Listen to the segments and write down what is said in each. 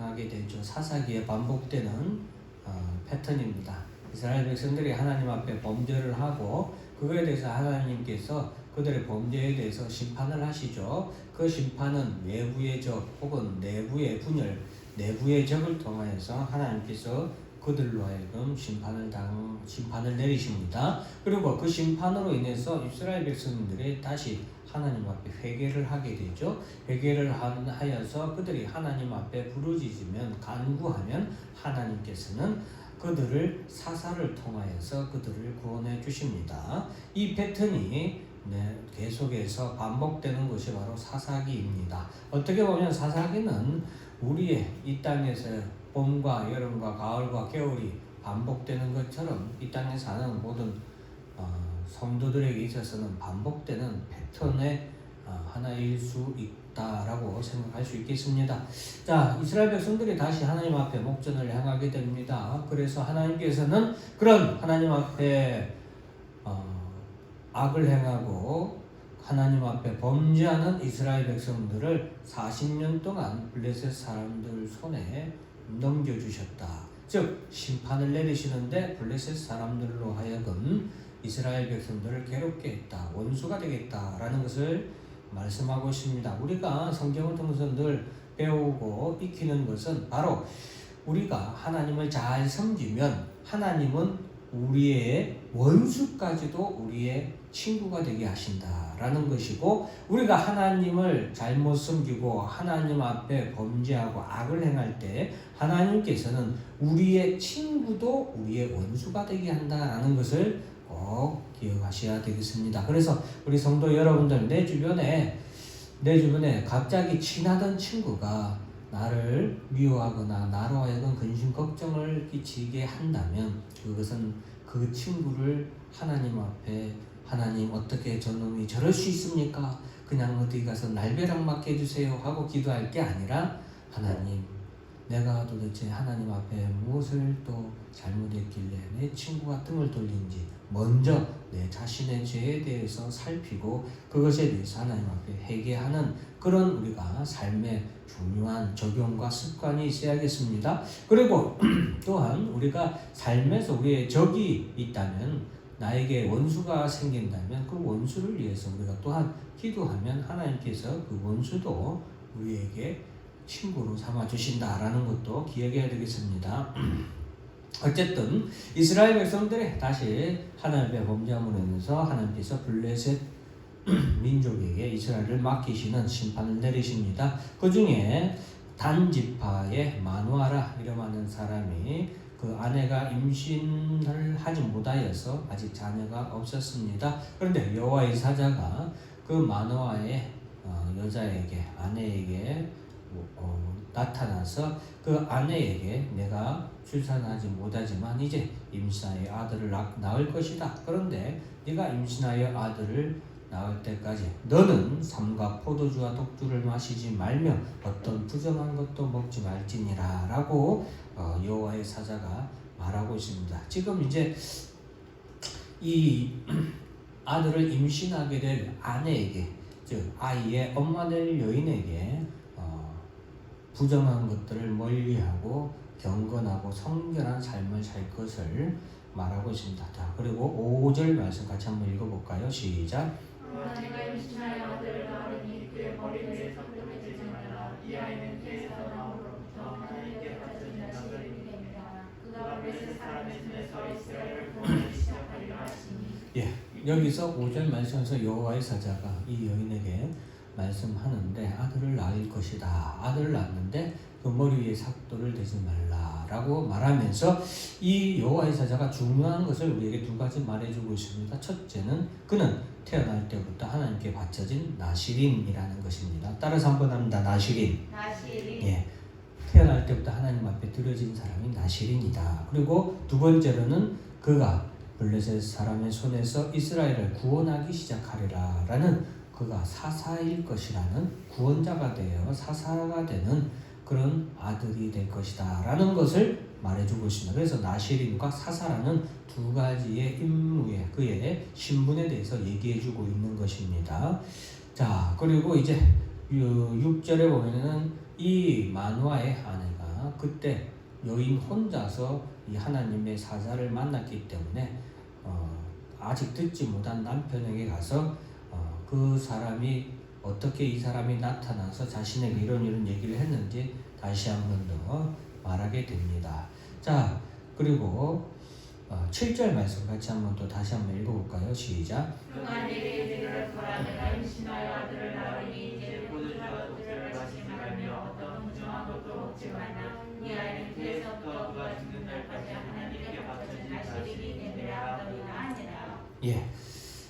행하게 되죠. 사사기에 반복되는 어, 패턴입니다. 이스라엘 백성들이 하나님 앞에 범죄를 하고 그거에 대해서 하나님께서 그들의 범죄에 대해서 심판을 하시죠. 그 심판은 외부의 적 혹은 내부의 분열, 내부의 적을 통하여서 하나님께서 그들로 하여금 심판을 당 심판을 내리십니다. 그리고 그 심판으로 인해서 이스라엘 백성들이 다시 하나님 앞에 회개를 하게 되죠. 회개를 한- 하여서 그들이 하나님 앞에 부르짖으면 간구하면 하나님께서는 그들을 사사를 통하여서 그들을 구원해 주십니다. 이 패턴이 네, 계속해서 반복되는 것이 바로 사사기입니다. 어떻게 보면 사사기는 우리의 이 땅에서 봄과 여름과 가을과 겨울이 반복되는 것처럼 이 땅에 사는 모든 어, 성도들에게 있어서는 반복되는 패턴의 어, 하나일 수 있다라고 생각할 수 있겠습니다. 자, 이스라엘 백성들이 다시 하나님 앞에 목전을 향하게 됩니다. 그래서 하나님께서는 그런 하나님 앞에 어, 악을 행하고 하나님 앞에 범죄하는 이스라엘 백성들을 40년 동안 블레셋 사람들 손에 넘겨주셨다. 즉 심판을 내리시는데 블레셋 사람들로 하여금 이스라엘 백성들을 괴롭게 했다. 원수가 되겠다라는 것을 말씀하고 있습니다. 우리가 성경을 통해서 늘 배우고 익히는 것은 바로 우리가 하나님을 잘 섬기면 하나님은 우리의 원수까지도 우리의 친구가 되게 하신다라는 것이고 우리가 하나님을 잘못 섬기고 하나님 앞에 범죄하고 악을 행할 때 하나님께서는 우리의 친구도 우리의 원수가 되게 한다라는 것을 꼭 기억하셔야 되겠습니다. 그래서 우리 성도 여러분들 내 주변에 내 주변에 갑자기 친하던 친구가 나를 미워하거나 나로 하여금 근심 걱정을 끼치게 한다면 그것은 그 친구를 하나님 앞에 하나님 어떻게 저놈이 저럴 수 있습니까? 그냥 어디 가서 날벼락 맞게 해주세요 하고 기도할 게 아니라 하나님 내가 도대체 하나님 앞에 무엇을 또 잘못했길래 내 친구가 등을 돌린지 먼저 내 자신의 죄에 대해서 살피고 그것에 대해서 하나님 앞에 회개하는 그런 우리가 삶의 중요한 적용과 습관이 있어야겠습니다. 그리고 또한 우리가 삶에서 우리의 적이 있다면 나에게 원수가 생긴다면 그 원수를 위해서 우리가 또한 기도하면 하나님께서 그 원수도 우리에게 친구로 삼아 주신다라는 것도 기억해야 되겠습니다. 어쨌든 이스라엘 백성들이 다시 하나님의 범죄함으로 인해서 하나님께서 블레셋 민족에게 이스라엘을 맡기시는 심판을 내리십니다. 그 중에 단지파의 마누아라 이름하는 사람이 그 아내가 임신을 하지 못하여서 아직 자녀가 없었습니다. 그런데 여호와의 사자가 그 마누아의 어, 여자에게 아내에게 어, 나타나서 그 아내에게 내가 출산하지 못하지만 이제 임신하여 아들을 낳, 낳을 것이다. 그런데 네가 임신하여 아들을 낳을 때까지 너는 삼과 포도주와 독주를 마시지 말며 어떤 부정한 것도 먹지 말지니라라고 어, 여호와의 사자가 말하고 있습니다. 지금 이제 이 아들을 임신하게 될 아내에게 즉 아이의 엄마 될 여인에게 어, 부정한 것들을 멀리하고 경건하고 성결한 삶을 살 것을 말하고 있습니다. 자, 그리고 5절 말씀 같이 한번 읽어볼까요? 시작. 하시니 여기서 5절 말씀에서 여호와의 사자가 이 여인에게 말씀하는데 아들을 낳을 것이다. 아들을 낳는데 그 머리 위에 삭도를 대지 말라라고 말하면서 이 여호와의 사자가 중요한 것을 우리에게 두 가지 말해주고 있습니다. 첫째는 그는 태어날 때부터 하나님께 바쳐진 나시린이라는 것입니다. 따라서 한번 합니다. 나시린. 나시리 예. 태어날 때부터 하나님 앞에 들어진 사람이 나시린이다. 그리고 두 번째로는 그가 블레셋 사람의 손에서 이스라엘을 구원하기 시작하리라라는 그가 사사일 것이라는 구원자가 되어 사사가 되는 그런 아들이 될 것이다 라는 것을 말해주고 있습니다. 그래서 나시린과 사사라는 두 가지의 임무에 그의 신분에 대해서 얘기해주고 있는 것입니다. 자 그리고 이제 6절에 보면은 이 만화의 아내가 그때 여인 혼자서 이 하나님의 사자를 만났기 때문에 어, 아직 듣지 못한 남편에게 가서 어, 그 사람이 어떻게 이 사람이 나타나서 자신에게 이런 이런 얘기를 했는지 다시 한 번 더 말하게 됩니다. 자 그리고 어, 7절 말씀 같이 한번 또 다시 한번 읽어볼까요? 시작. 예.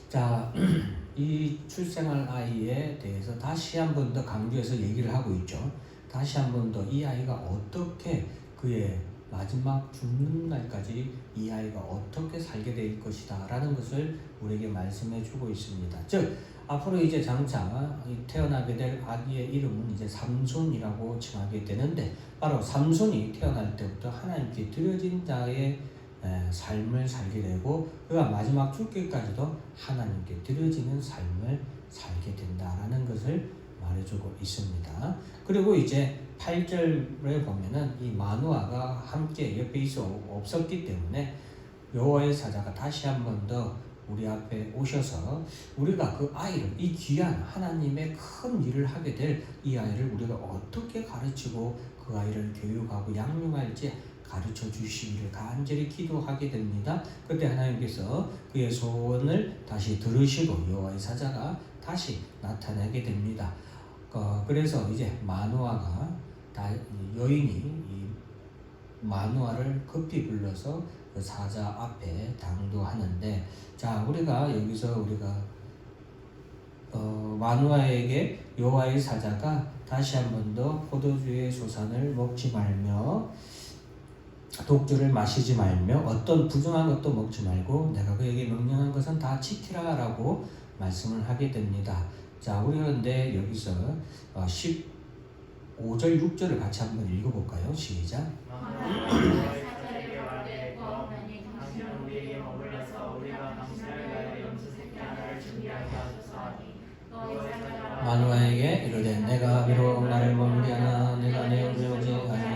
자, 이 출생할 아이에 대해서 다시 한 번 더 강조해서 얘기를 하고 있죠. 다시 한 번 더 이 아이가 어떻게 그의 마지막 죽는 날까지 이 아이가 어떻게 살게 될 것이다 라는 것을 우리에게 말씀해 주고 있습니다. 즉, 앞으로 이제 장차 이 태어나게 될 아기의 이름은 이제 삼손이라고 칭하게 되는데 바로 삼손이 태어날 때부터 하나님께 드려진 자의 에, 삶을 살게 되고 그가 마지막 죽기까지도 하나님께 드려지는 삶을 살게 된다라는 것을 말해주고 있습니다. 그리고 이제 8절에 보면은 이 마누아가 함께 옆에 있어 없었기 때문에 여호와의 사자가 다시 한 번 더 우리 앞에 오셔서 우리가 그 아이를 이 귀한 하나님의 큰 일을 하게 될 이 아이를 우리가 어떻게 가르치고 그 아이를 교육하고 양육할지 가르쳐 주시기를 간절히 기도하게 됩니다. 그때 하나님께서 그의 소원을 다시 들으시고 여호와의 사자가 다시 나타나게 됩니다. 어, 그래서 이제 마누아가 여인이 이 마누아를 급히 불러서 그 사자 앞에 당도하는데 자 우리가 여기서 우리가 어, 마누아에게 여호와의 사자가 다시 한 번 더 포도주의 소산을 먹지 말며 독주를 마시지 말며 어떤 부정한 것도 먹지 말고 내가 그에게 명령한 것은 다 지키라라고 말씀을 하게 됩니다. 자, 우리 그런데 여기서 어, 15절 6절을 같이 한번 읽어볼까요? 시작. 마누아에게 이르되 내가 비록 나를 머물게 하나 내가 내 오지 아니하리라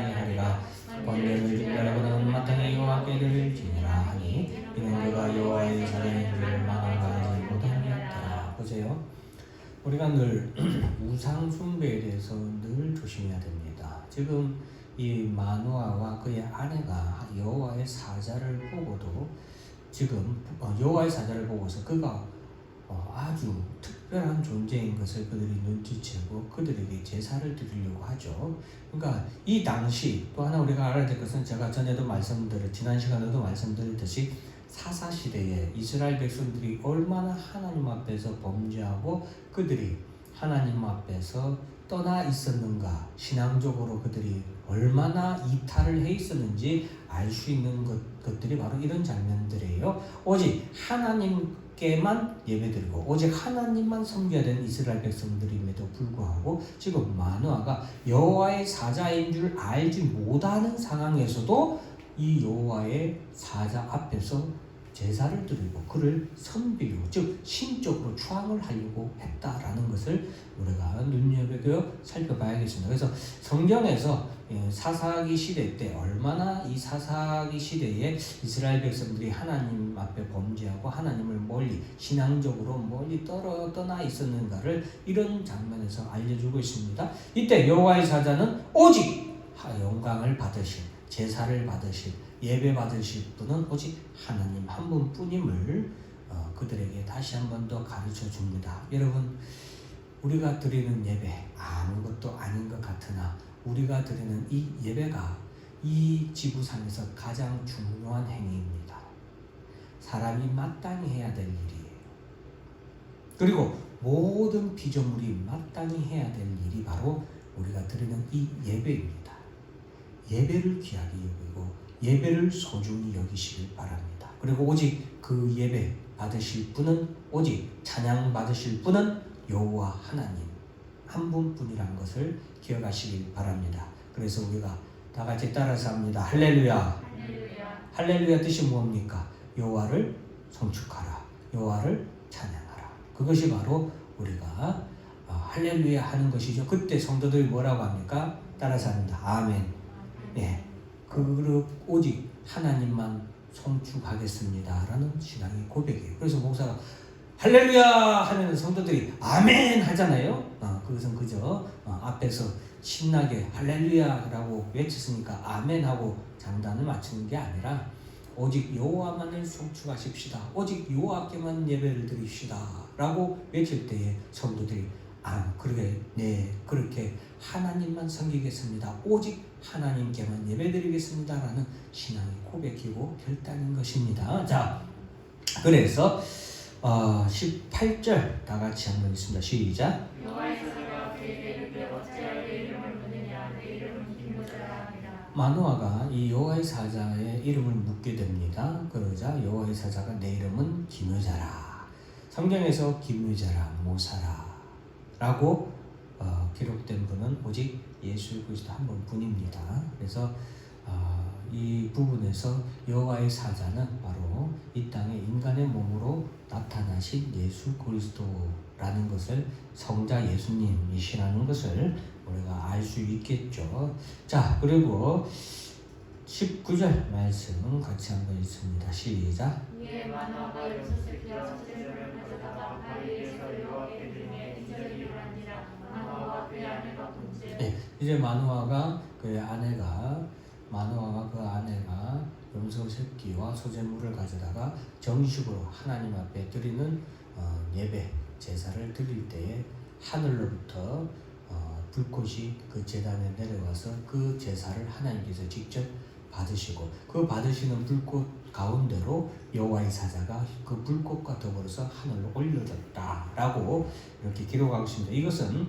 번제를 준비하려거든 마땅히 여호와께 드릴지니라 하니 이는 그가 여호와의 사자의 불을 만나가지 못하였더라. 보세요. 우리가 늘 우상 숭배에 대해서 늘 조심해야 됩니다. 지금 이 마누아와 그의 아내가 여호와의 사자를 보고도 지금 어, 여호와의 사자를 보고서 그가 어, 아주 특 별한 존재인 것을 그들이 눈치채고 그들에게 제사를 드리려고 하죠. 그러니까 이 당시 또 하나 우리가 알아야 될 것은 제가 전에도 말씀드렸 지난 시간에도 말씀드렸듯이 사사 시대에 이스라엘 백성들이 얼마나 하나님 앞에서 범죄하고 그들이 하나님 앞에서 떠나 있었는가 신앙적으로 그들이 얼마나 이탈을 해 있었는지 알 수 있는 것, 것들이 바로 이런 장면들이에요. 오직 하나님 께만 예배드리고 오직 하나님만 섬겨야 되는 이스라엘 백성들임에도 불구하고 지금 마누아가 여호와의 사자인 줄 알지 못하는 상황에서도 이 여호와의 사자 앞에서 제사를 드리고 그를 섬기고 즉 신적으로 추앙을 하려고 했다라는 것을 우리가 눈여겨서 살펴봐야겠습니다. 그래서 성경에서 예, 사사기 시대 때 얼마나 이 사사기 시대에 이스라엘 백성들이 하나님 앞에 범죄하고 하나님을 멀리 신앙적으로 멀리 떨어 떠나 있었는가를 이런 장면에서 알려주고 있습니다. 이때 여호와의 사자는 오직 하- 영광을 받으실 제사를 받으실 예배 받으실 분은 오직 하나님 한 분뿐임을 어, 그들에게 다시 한 번 더 가르쳐 줍니다. 여러분 우리가 드리는 예배 아무것도 아닌 것 같으나 우리가 드리는 이 예배가 이 지구상에서 가장 중요한 행위입니다. 사람이 마땅히 해야 될 일이에요. 그리고 모든 피조물이 마땅히 해야 될 일이 바로 우리가 드리는 이 예배입니다. 예배를 귀하게 여기고 예배를 소중히 여기시길 바랍니다. 그리고 오직 그 예배 받으실 분은 오직 찬양 받으실 분은 여호와 하나님 한 분뿐이란 것을 기억하시길 바랍니다. 그래서 우리가 다 같이 따라서 합니다. 할렐루야. 할렐루야 할렐루야 뜻이 뭡니까? 여호와를 송축하라. 여호와를 찬양하라. 그것이 바로 우리가 어, 할렐루야 하는 것이죠. 그때 성도들이 뭐라고 합니까? 따라서 합니다. 아멘. 예, 그 오직 하나님만 송축하겠습니다라는 신앙의 고백이에요. 그래서 목사가 할렐루야 하면 성도들이 아멘 하잖아요. 어, 그것은 그저 어, 앞에서 신나게 할렐루야라고 외쳤으니까 아멘 하고 장단을 맞추는 게 아니라 오직 여호와만을 송축하십시다. 오직 여호와께만 예배를 드립시다라고 외칠 때에 성도들이 아 그러게 네 그렇게 하나님만 섬기겠습니다. 오직 하나님께만 예배드리겠습니다라는 신앙의 고백이고 결단인 것입니다. 자 그래서 어, 18절 다 같이 한번 있습니다. 시작. 마노아가 이 여호와의 사자의 이름을 묻게 됩니다. 그러자 여호와의 사자가 내 이름은 김유자라. 성경에서 김유자라 모사라라고 어, 기록된 분은 오직 예수 그리스도 한 분뿐입니다. 그래서 어, 이 부분에서 여호와의 사자는 바로 이 땅에 인간의 몸으로 나타나신 예수 그리스도라는 것을 성자 예수님이시라는 것을 우리가 알 수 있겠죠. 자, 그리고 19절 말씀 같이 한번 읽습니다. 시작. 예, 이제 마누아가 그의 아내가 마누아가 그 아내가 염소 새끼와 소재물을 가져다가 정식으로 하나님 앞에 드리는 어, 예배 제사를 드릴 때에 하늘로부터 어, 불꽃이 그 제단에 내려와서 그 제사를 하나님께서 직접 받으시고 그 받으시는 불꽃 가운데로 여호와의 사자가 그 불꽃과 더불어서 하늘로 올려졌다라고 이렇게 기록하고 있습니다. 이것은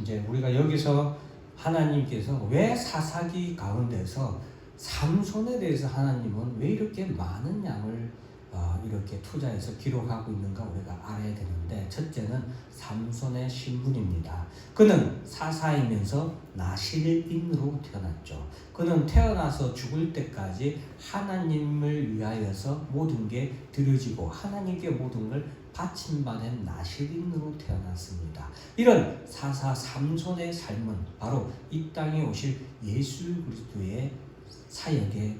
이제 우리가 여기서 하나님께서 왜 사사기 가운데서 삼손에 대해서 하나님은 왜 이렇게 많은 양을 어, 이렇게 투자해서 기록하고 있는가 우리가 알아야 되는데 첫째는 삼손의 신분입니다. 그는 사사이면서 나실인으로 태어났죠. 그는 태어나서 죽을 때까지 하나님을 위하여서 모든 게 드려지고 하나님께 모든 걸 바침받은 나실인으로 태어났습니다. 이런 사사 삼손의 삶은 바로 이 땅에 오실 예수 그리스도의 사역의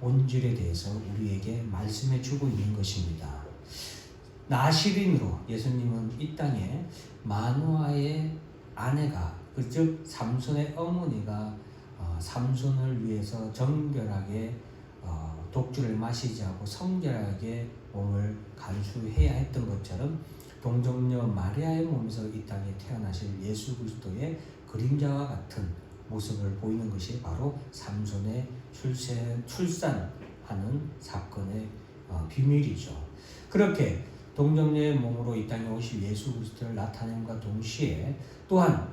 본질에 대해서 우리에게 말씀해 주고 있는 것입니다. 나시린으로 예수님은 이 땅에 마누아의 아내가 그즉 삼손의 어머니가 어, 삼손을 위해서 정결하게 어, 독주를 마시지 않고 성결하게 몸을 간수해야 했던 것처럼 동정녀 마리아의 몸에서 이 땅에 태어나실 예수 그리스도의 그림자와 같은 모습을 보이는 것이 바로 삼손의 출세, 출산하는 사건의 어, 비밀이죠. 그렇게 동정녀의 몸으로 이 땅에 오실 예수 그리스도를 나타냄과 동시에 또한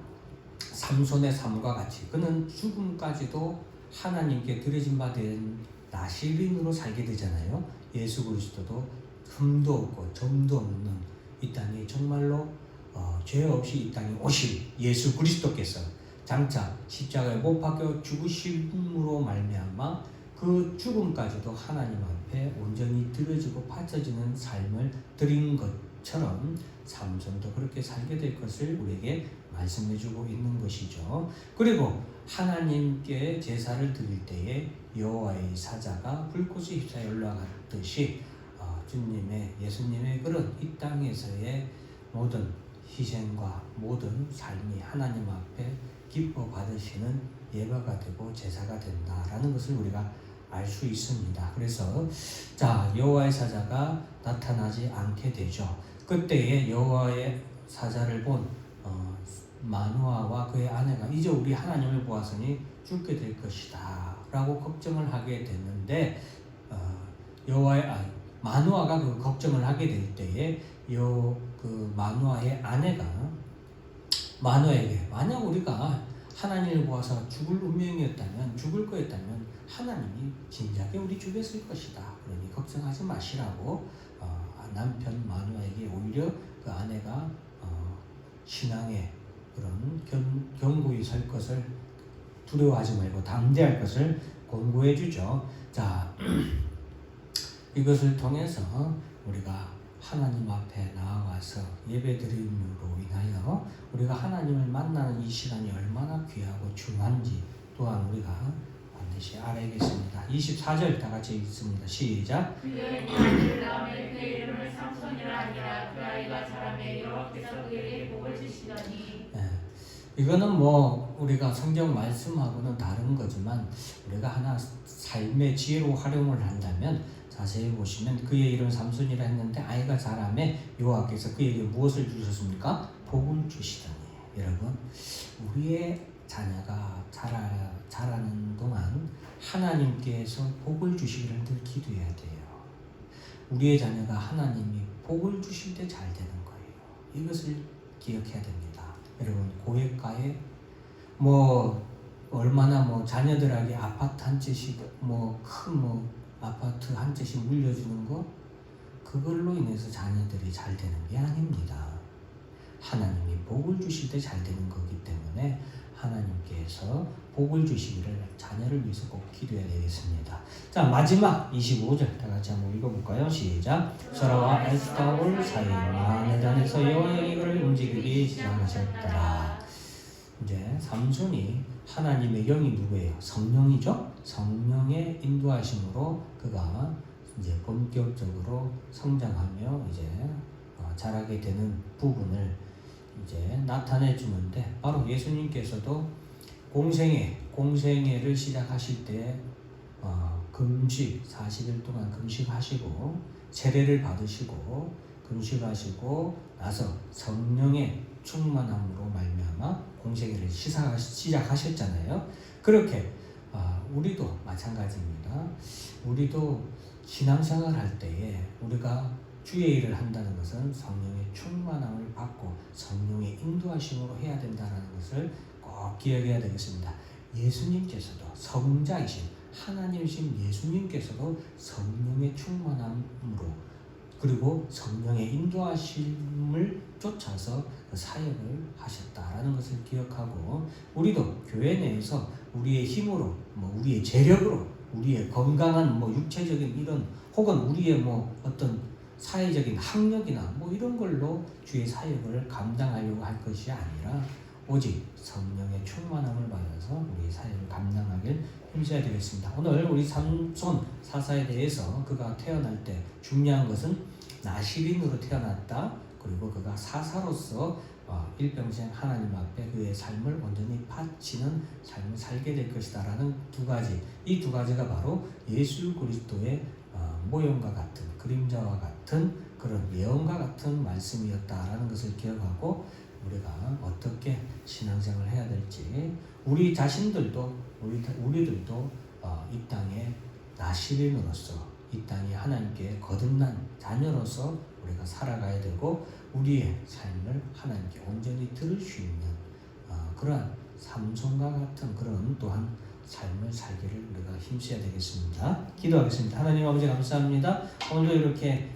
삼손의 삶과 같이 그는 죽음까지도 하나님께 드려진 바 된 나시린으로 살게 되잖아요. 예수 그리스도도 흠도 없고 점도 없는 이 땅에 정말로 어, 죄 없이 이 땅에 오실 예수 그리스도께서 장차 십자가에 못 박혀 죽으심으로 말미암아 그 죽음까지도 하나님 앞에 온전히 드려지고 바쳐지는 삶을 드린 것 처럼 삼손도 그렇게 살게 될 것을 우리에게 말씀해주고 있는 것이죠. 그리고 하나님께 제사를 드릴 때에 여호와의 사자가 불꽃이 휩싸여 올라갔듯이 어, 주님의 예수님의 그런 이 땅에서의 모든 희생과 모든 삶이 하나님 앞에 기뻐 받으시는 예배가 되고 제사가 된다라는 것을 우리가 알 수 있습니다. 그래서 자 여호와의 사자가 나타나지 않게 되죠. 그때에 여호와의 사자를 본 어, 마누아와 그의 아내가 이제 우리 하나님을 보았으니 죽게 될 것이다 라고 걱정을 하게 됐는데 어, 여호와의 아, 마누아가 그 걱정을 하게 될 때에 요그 마누아의 아내가 마누아에게 만약 우리가 하나님을 보아서 죽을 운명이었다면 죽을 거였다면 하나님이 진작에 우리 있을 것이다. 그러니 걱정하지 마시라고 어, 남편 마누아에게 오히려 그 아내가 어, 신앙의 그런 견, 견고히 설 것을 두려워하지 말고 담대할 것을 공부해 주죠. 자, 이것을 통해서 우리가 하나님 앞에 나아가서 예배드림으로 인하여 우리가 하나님을 만나는 이 시간이 얼마나 귀하고 중요한지 또한 우리가 반드시 알아야겠습니다. 24절 다 같이 읽습니다. 시작. 그의 아들 다음에 그의 이름을 삼손이라 하니라 그 아이가 자라매 여호와께서 그에게 복을 주시더니 예. 이거는 뭐 우리가 성경 말씀하고는 다른 거지만 우리가 하나 삶의 지혜로 활용을 한다면 자세히 보시면 그의 이름 삼손이라 했는데 아이가 자라매 여호와께서 그에게 무엇을 주셨습니까? 복을 주시더니 여러분 우리의 자녀가 자라 자라는 동안 하나님께서 복을 주시기를 늘 기도해야 돼요. 우리의 자녀가 하나님이 복을 주실 때 잘 되는 거예요. 이것을 기억해야 됩니다. 여러분 고액가에 뭐 얼마나 뭐 자녀들에게 아파트 한 채씩 뭐큰뭐 아파트 한 채씩 물려주는 거 그걸로 인해서 자녀들이 잘 되는 게 아닙니다. 하나님이 복을 주실 때 잘 되는 거기 때문에 하나님께서 복을 주시기를 자녀를 위해서 꼭 기도해야 되겠습니다. 자 마지막 25절 다 같이 한번 읽어볼까요? 시작. 서라와 에스타올 사이 마늘 안에서 여호와의 이를 움직이기 시작하셨더라. 이제 삼손이 하나님의 영이 누구예요? 성령이죠. 성령의 인도하심으로 그가 이제 본격적으로 성장하며 이제 어, 자라게 되는 부분을 이제 나타내 주는데 바로 예수님께서도 공생애 공생애를 시작하실 때 어, 금식 40일 동안 금식하시고 세례를 받으시고 금식하시고 나서 성령의 충만함으로 말미암아 공생애를 시작하셨잖아요. 그렇게 아, 우리도 마찬가지입니다. 우리도 신앙생활 할 때에 우리가 주의 일을 한다는 것은 성령의 충만함을 받고 성령의 인도하심으로 해야 된다는 것을 꼭 기억해야 되겠습니다. 예수님께서도 성자이신 하나님이신 예수님께서도 성령의 충만함으로 그리고 성령의 인도하심을 쫓아서 그 사역을 하셨다라는 것을 기억하고 우리도 교회 내에서 우리의 힘으로 뭐 우리의 재력으로 우리의 건강한 뭐 육체적인 이런 혹은 우리의 뭐 어떤 사회적인 학력이나 뭐 이런 걸로 주의 사역을 감당하려고 할 것이 아니라 오직 성령의 충만함을 받아서 우리 사역을 감당하길 힘써야 되겠습니다. 오늘 우리 삼손 사사에 대해서 그가 태어날 때 중요한 것은 나시린으로 태어났다. 그리고 그가 사사로서 어, 일평생 하나님 앞에 그의 삶을 온전히 바치는 삶을 살게 될 것이다라는 두 가지 이 두 가지가 바로 예수 그리스도의 어, 모형과 같은 그림자와 같은 그런 예언과 같은 말씀이었다라는 것을 기억하고 우리가 어떻게 신앙생활을 해야 될지 우리 자신들도 우리 우리들도 어, 이 땅에 나시린으로서 이 땅에 하나님께 거듭난 자녀로서 우리가 살아가야 되고 우리의 삶을 하나님께 온전히 들을 수 있는 어, 그러한 삼손과 같은 그런 또한 삶을 살기를 우리가 힘써야 되겠습니다. 기도하겠습니다. 하나님 아버지 감사합니다. 오늘도 이렇게